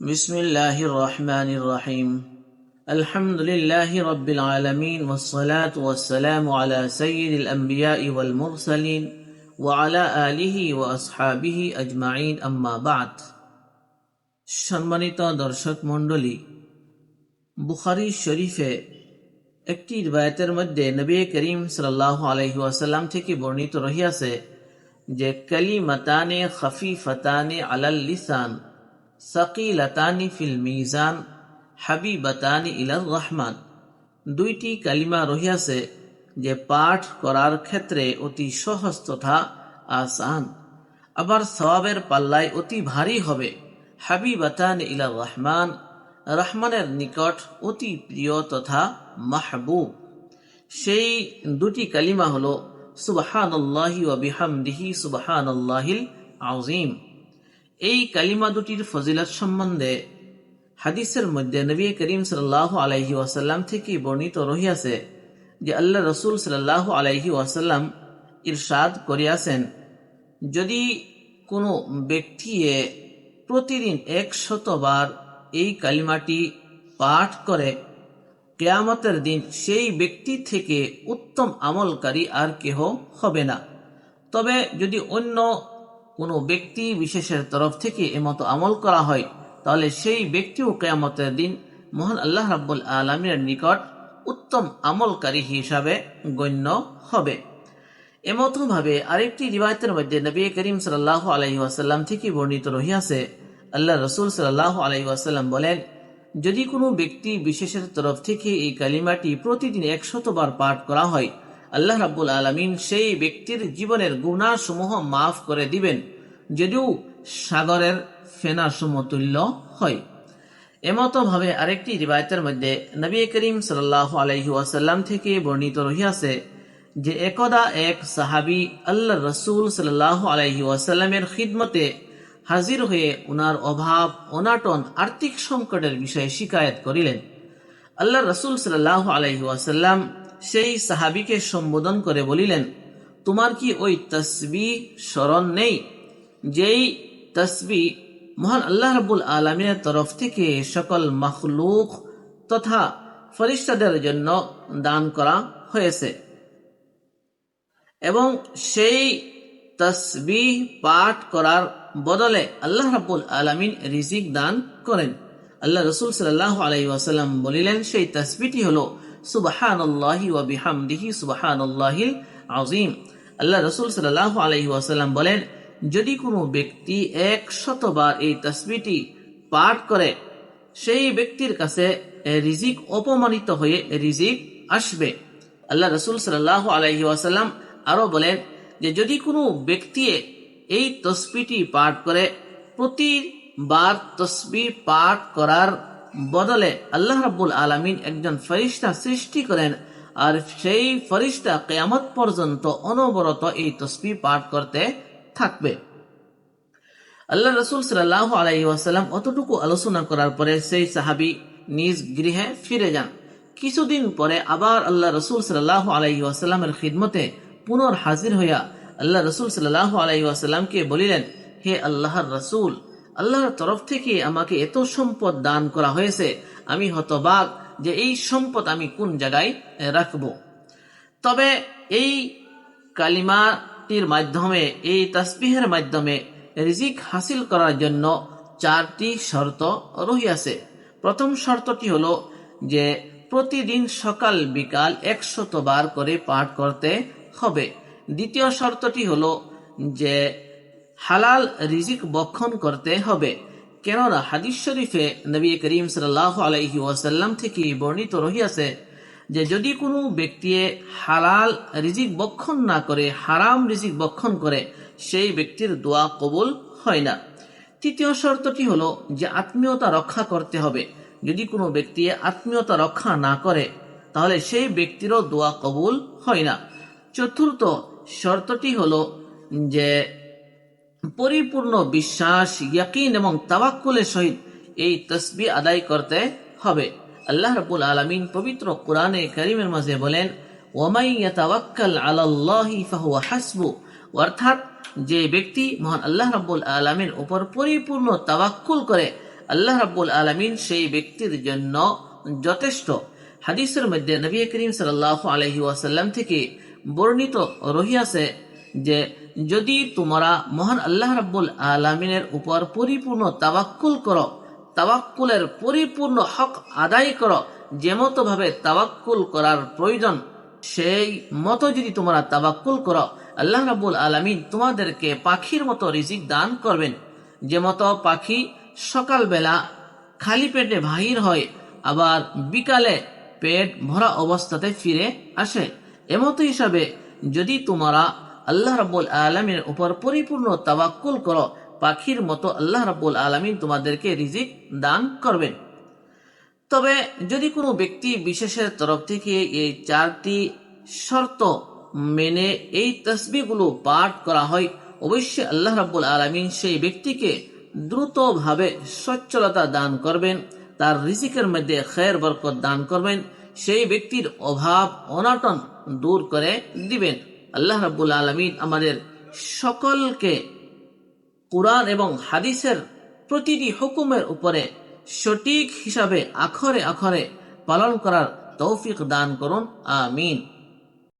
بسم الله الرحمن الرحيم الحمد لله رب العالمين والصلاة والسلام على سيد الأنبياء والمرسلين وعلى آله وأصحابه أجمعين أما بعد সম্মানিত দর্শক মণ্ডলী বুখারি শরীফে একটি রিবায়তের মধ্যে নবী করিম সাল্লাহ আলহি ওয়াসাল্লাম থেকে বর্ণিত রহিয়াছে যে কালিমাতানে খফিফতানে আলাল লিসান সাকিলাতানি ফিল মিজান, হাবিবাতানি ইলার রহমান। দুইটি কালিমা রহিয়াছে যে পাঠ করার ক্ষেত্রে অতি সহজ তথা আসান। আবার সওয়াবের পাল্লায় অতি ভারী হবে। হাবিবাতান ইলা রহমান, রহমানের নিকট অতি প্রিয় তথা মাহবুব। সেই দুটি কালিমা হল সুবাহানল্লাহি ও বিহামদিহি সুবাহানল্লাহিল আজিম এই কালিমা দুটির ফজিলত সম্বন্ধে হাদিসের মধ্যে নবী করিম সাল্লাহ আলাইহি ওয়াসাল্লাম থেকে বর্ণিত রহিয়াছে যে আল্লাহ রসুল সাল্লাহ আলাইহি ওয়াসাল্লাম ইরশাদ করিয়াছেন, যদি কোনো ব্যক্তি প্রতিদিন একশতবার এই কালিমাটি পাঠ করে, কেয়ামতের দিন সেই ব্যক্তি থেকে উত্তম আমলকারী আর কেহ হবে না। তবে যদি অন্য কোনো ব্যক্তি বিশেষের তরফ থেকে এমতো আমল করা হয়, তাহলে সেই ব্যক্তিও কেয়ামতের দিন মহান আল্লাহ রাব্বুল আলমীর নিকট উত্তম আমলকারী হিসাবে গণ্য হবে। এমতভাবে আরেকটি রিবায়তের মধ্যে নবী করিম সাল্লাহ আলহি ওয়াসাল্লাম থেকে বর্ণিত রহিয়াছে আল্লাহ রসুল সাল্লাহ আলহি বলেন, যদি কোনো ব্যক্তি বিশেষের তরফ থেকে এই কালিমাটি প্রতিদিন একশতবার পাঠ করা হয় আল্লাহ রাব্বুল আলমিন সেই ব্যক্তির জীবনের গুণাসমূহ মাফ করে দিবেন, যদিও সাগরের ফেনা সমতুল্য হয়। এমতভাবে আরেকটি রিবায়তের মধ্যে নবী করিম সাল্লাহ আলহি ওয়াসাল্লাম থেকে বর্ণিত রহিয়াছে যে একদা এক সাহাবি আল্লাহ রসুল সাল্লাহ আলহি ওয়াসাল্লামের খিদমতে হাজির হয়ে ওনার অভাব, অনাটন, আর্থিক সংকটের বিষয়ে শিকায়ত করিলেন। আল্লাহ রসুল সাল্লাহ আলহি ওয়াসাল্লাম সেই সাহাবিকে সম্বোধন করে বলিলেন, তোমার কি ওই তসবি স্মরণ নেই, যেই তসবি মহান আল্লাহ রাবুল আলমিনের তরফ থেকে সকল মখলুক তথা ফরিস্তাদের জন্য দান করা হয়েছে? এবং সেই তসবি পাঠ করার বদলে আল্লাহ রাবুল আলমিন রিজিক দান করেন। আল্লাহ রসুল সাল্লাহ আলাই ওয়াসাল্লাম বলিলেন, সেই তসবিটি হলো সুবাহান আল্লাহি ওয়া বিহামদিহি সুবাহান আল্লাহিল আজিম আল্লাহ রসুল সাল্লাহ আলহি ওয়াসাল্লাম বলেন, যদি কোনো ব্যক্তি এক শতবার এই তসবিটি পাঠ করে, সেই ব্যক্তির কাছে রিজিক অপমানিত হয়ে রিজিক আসবে। আল্লাহ রসুল সাল্লাহ আলহি ওয়াসাল্লাম আরও বলেন যে, যদি কোনো ব্যক্তি এই তসবিটি পাঠ করে, প্রতিবার তসবি পাঠ করার বদলে আল্লাহ রাব্বুল আলমিন একজন ফরিস্তা সৃষ্টি করেন, আর সেই ফরিস্তা কেয়ামত পর্যন্ত অনবরত এই তসবি পাঠ করতে থাকবে। আল্লাহ রসুল সাল্লাহ আলাই ওয়াসাল্লাম অতটুকু আলোচনা করার পরে সেই সাহাবি নিজ গৃহে ফিরে যান। কিছুদিন পরে আবার আল্লাহ রসুল সাল্লাহ আলাই ওয়াসাল্লামের খিদমতে পুনর হাজির হইয়া আল্লাহ রসুল সাল্লাহ আলাই ওয়াসাল্লামকে বলিলেন, হে আল্লাহর রসুল আল্লাহর তরফ থেকে আমাকে এত সম্পদ দান করা হয়েছে, আমি হতবাক যে এই সম্পদ আমি কোন জায়গায় রাখব। তবে এই কালিমাটির মাধ্যমে, এই তাসবিহের মাধ্যমে রিজিক হাসিল করার জন্য চারটি শর্ত রহিয়াছে। প্রথম শর্তটি হলো যে প্রতিদিন সকাল বিকাল একশত বার করে পাঠ করতে হবে। দ্বিতীয় শর্তটি হলো যে হালাল রিজিক বক্ষণ করতে হবে। কেননা হাদিস শরীফে নবী করিম সাল্লাহ আলহি ওয়াসাল্লাম থেকে বর্ণিত রহিয়াছে যে যদি কোনো ব্যক্তি হালাল রিজিক বক্ষণ না করে, হারাম রিজিক বক্ষণ করে, সেই ব্যক্তির দোয়া কবুল হয় না। তৃতীয় শর্তটি হলো যে আত্মীয়তা রক্ষা করতে হবে। যদি কোনো ব্যক্তি আত্মীয়তা রক্ষা না করে, তাহলে সেই ব্যক্তিরও দোয়া কবুল হয় না। চতুর্থ শর্তটি হলো যে পরিপূর্ণ বিশ্বাস, ইয়াকিন এবং তাবাক্কুলের সহিত এই তসবি আদায় করতে হবে। আল্লাহ রাব্বুল আলামিন পবিত্র কোরআনে করিমের মাঝে বলেন হাসবু। অর্থাৎ যে ব্যক্তি মহান আল্লাহ রাব্বুল আলামিন উপর পরিপূর্ণ তাওয়াক্কুল করে, আল্লাহ রাব্বুল আলমিন সেই ব্যক্তির জন্য যথেষ্ট। হাদিসের মধ্যে নবী করিম সাল্লাহ আলহি ওয়াসাল্লাম থেকে বর্ণিত রহিয়াছে যে যদি তোমরা মহান আল্লাহ রাব্বুল আলমিনের উপর পরিপূর্ণ তাবাক্কুল করো, তাওয়াক্কুলের পরিপূর্ণ হক আদায় করো যেমতো ভাবে তাওয়াক্কুল করার প্রয়োজন, সেই মতো যদি তোমরা তাওয়াক্কুল করো, আল্লাহ রাব্বুল আলামিন তোমাদেরকে পাখির মতো রিজিক দান করবেন। যে মতো পাখি সকালবেলা খালি পেটে বাহির হয়, আবার বিকালে পেট ভরা অবস্থাতে ফিরে আসে। এমতো হিসাবে যদি তোমরা আল্লাহ রাব্বুল আলমীর উপর পরিপূর্ণ তাওয়াক্কুল করো। পাখির মতো আল্লাহ রাব্বুল আলমিন তোমাদেরকে রিজিক দান করবেন। তবে যদি কোনো ব্যক্তি বিশেষের তরফ থেকে এই চারটি শর্ত মেনে এই তসবিগুলো পাঠ করা হয়, অবশ্যই আল্লাহ রাব্বুল আলমিন সেই ব্যক্তিকে দ্রুতভাবে সচ্ছলতা দান করবেন, তার রিজিকের মধ্যে খের বরকত দান করবেন, সেই ব্যক্তির অভাব অনাটন দূর করে দিবেন। আল্লাহ রাবুল আলমিন আমাদের সকলকে কোরআন এবং হাদিসের প্রতিটি হুকুমের উপরে সঠিক হিসাবে আখরে আখরে পালন করার তৌফিক দান করুন, আমিন।